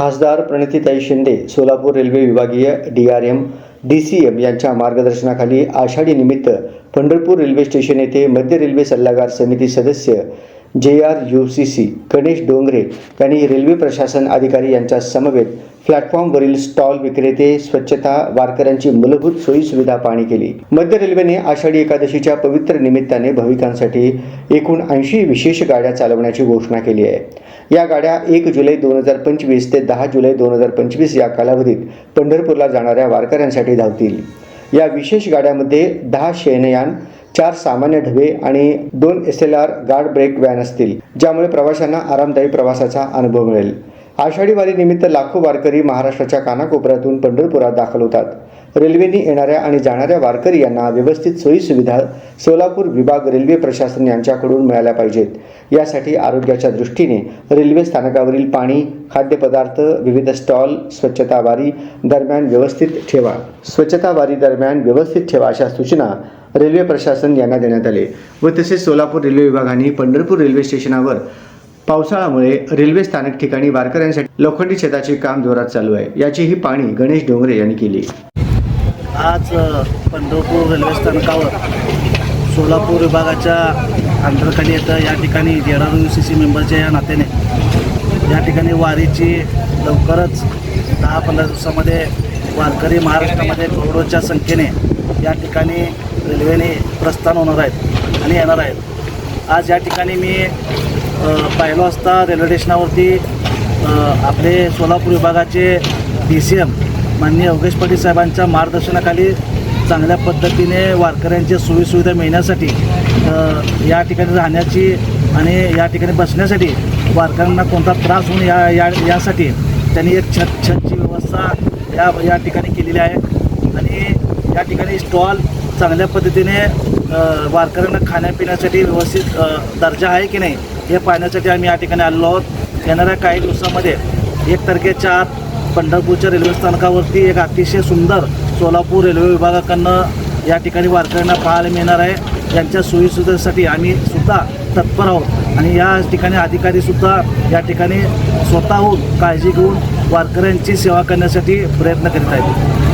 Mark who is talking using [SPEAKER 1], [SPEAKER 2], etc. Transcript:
[SPEAKER 1] खासदार प्रणितीताई शिंदे सोलापूर रेल्वे विभागीय D R M D C M यांच्या मार्गदर्शनाखाली आषाढी निमित्त पंढरपूर रेल्वे स्टेशन येथे मध्य रेल्वे सल्लागार समिती सदस्य J R U C C Ganesh Dongre यांनी रेल्वे प्रशासन अधिकारी यांच्या समवेत प्लॅटफॉर्मवरील स्टॉल विक्रेते स्वच्छता वारकऱ्यांची मूलभूत सोयीसुविधा पाहणी केली. मध्य रेल्वेने आषाढी एकादशीच्या पवित्र निमित्ताने भाविकांसाठी एकूण ऐंशी विशेष गाड्या चालवण्याची घोषणा केली आहे. या गाड्या एक जुलै दोन हजार पंचवीस ते दहा जुलै दोन हजार पंचवीस या कालावधीत पंढरपूरला जाणाऱ्या वारकऱ्यांसाठी धावतील. या विशेष गाड्यामध्ये दहा शयनयान चार सामान्य ढबे आणि दोन S L R guard brake van असतील ज्यामुळे प्रवाशांना आरामदायी प्रवासाचा अनुभव मिळेल. आषाढी वारीनिमित्त लाखो वारकरी महाराष्ट्राच्या कानाकोपऱ्यातून पंढरपुरात दाखल होतात. रेल्वेने येणाऱ्या आणि जाणाऱ्या वारकरी यांना व्यवस्थित सोयीसुविधा सोलापूर विभाग रेल्वे प्रशासन यांच्याकडून मिळाल्या पाहिजेत. यासाठी आरोग्याच्या दृष्टीने रेल्वे स्थानकावरील पाणी खाद्यपदार्थ विविध स्टॉल स्वच्छता वारी दरम्यान व्यवस्थित ठेवा. स्वच्छता वारी दरम्यान व्यवस्थित ठेवा अशा सूचना रेल्वे प्रशासन यांना देण्यात आले व तसेच सोलापूर रेल्वे विभागाने पंढरपूर रेल्वे स्टेशनावर पावसाळ्यामुळे रेल्वे स्थानक ठिकाणी वारकऱ्यांसाठी लोखंडी शेताचे काम जोरात चालू आहे. याची ही पाणी गणेश डोंगरे यांनी केली.
[SPEAKER 2] आज पंढरपूर रेल्वे स्थानकावर सोलापूर विभागाच्या अंडरखाली येतं. या ठिकाणी Z R U C C मेंबरच्या या नात्याने या ठिकाणी वारीची लवकरच दहा पंधरा दिवसामध्ये वारकरी महाराष्ट्रामध्ये करोडोच्या संख्येने या ठिकाणी रेल्वेने प्रस्थान होणार आहेत आणि येणार आहेत. आज या ठिकाणी मी पाहिलो असता रेल्वे स्टेशनावरती आपले सोलापूर विभागाचे डी सी एम माननीय योगेश पाटील साहेबांच्या मार्गदर्शनाखाली चांगल्या पद्धतीने वारकऱ्यांच्या सोयीसुविधा मिळण्यासाठी या ठिकाणी राहण्याची आणि या ठिकाणी बसण्यासाठी वारकऱ्यांना कोणता त्रास होऊन या या यासाठी त्यांनी एक छत छतची व्यवस्था या या ठिकाणी केलेली आहे. आणि या ठिकाणी स्टॉल चांगल्या पद्धतीने वारकऱ्यांना खाण्यापिण्यासाठी व्यवस्थित दर्जा आहे की नाही हे पाहण्यासाठी आम्ही या ठिकाणी आलेलो आहोत. येणाऱ्या काही दिवसामध्ये एक तारखेच्या आत पंढरपूरच्या रेल्वे स्थानकावरती एक अतिशय सुंदर सोलापूर रेल्वे विभागाकडनं या ठिकाणी वारकऱ्यांना पाहायला मिळणार आहे. यांच्या सोयीसुविधेसाठी आम्ही सुद्धा तत्पर आहोत. आणि या ठिकाणी अधिकारीसुद्धा या ठिकाणी स्वतःहून काळजी घेऊन वारकऱ्यांची सेवा करण्यासाठी प्रयत्न करीत आहेत.